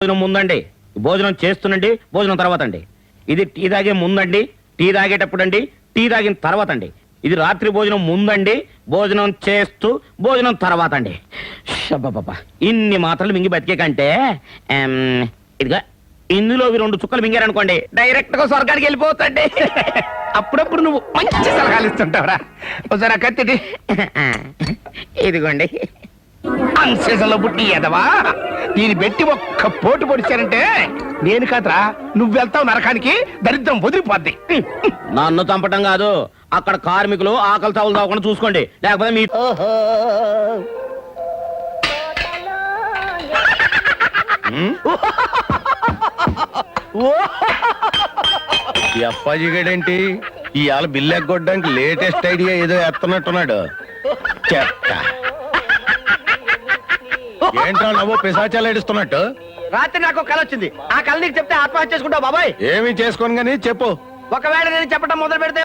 భోజనం ముందండి. భోజనం చేస్తునండి భోజనం తర్వాత అండి ఇది టీ తాగే ముందండి టీ తాగేటప్పుడు అండి టీ తాగిన తర్వాత అండి ఇది రాత్రి భోజనం ముందండి భోజనం చేస్తూ భోజనం తర్వాత అండి షబ్బబ్బబ్బా. ఇన్ని మాత్రలు మింగి బతికే కంటే ఎం, ఇదిగా ఇందులో ఇవి రెండు చుక్కలు మింగారనుకోండి డైరెక్ట్గా స్వర్గానికి వెళ్ళిపోతండి అప్పుడప్పుడు నువ్వు మంచి సలహాలు ఇస్తుంటావురా. ఒకసారి ఆ ఇదిగోండి. అన్సీజన్లో పుట్టి ఎదవా దీన్ని పెట్టి ఒక్క పోటు పొడిచారంటే నేను కాదురా నువ్వు వెళ్తావు నరకానికి దరిద్రం వదిలిపోద్ది. నన్ను చంపటం కాదు అక్కడ కార్మికులు ఆకలి చావులు తాగకుండా చూసుకోండి లేకపోతే మీ ఈ అప్పాజిగాడేంటి ఇవాళ బిల్లు ఎగ్గొట్టడానికి లేటెస్ట్ ఐడియా ఏదో ఎత్తనట్టున్నాడు. చెత్త. ఏంట్రా నవ్వు? పిశాచాలు ఏడుస్తున్నట్టు? రాత్రి నాకు కళ వచ్చింది. ఆ కళ నీకు చెప్తే ఆత్మహత్య చేసుకుంటావు బాబాయ్. ఏమి చేసుకోను గానీ చెప్పు. ఒకవేళ నేను చెప్పడం మొదలు పెడితే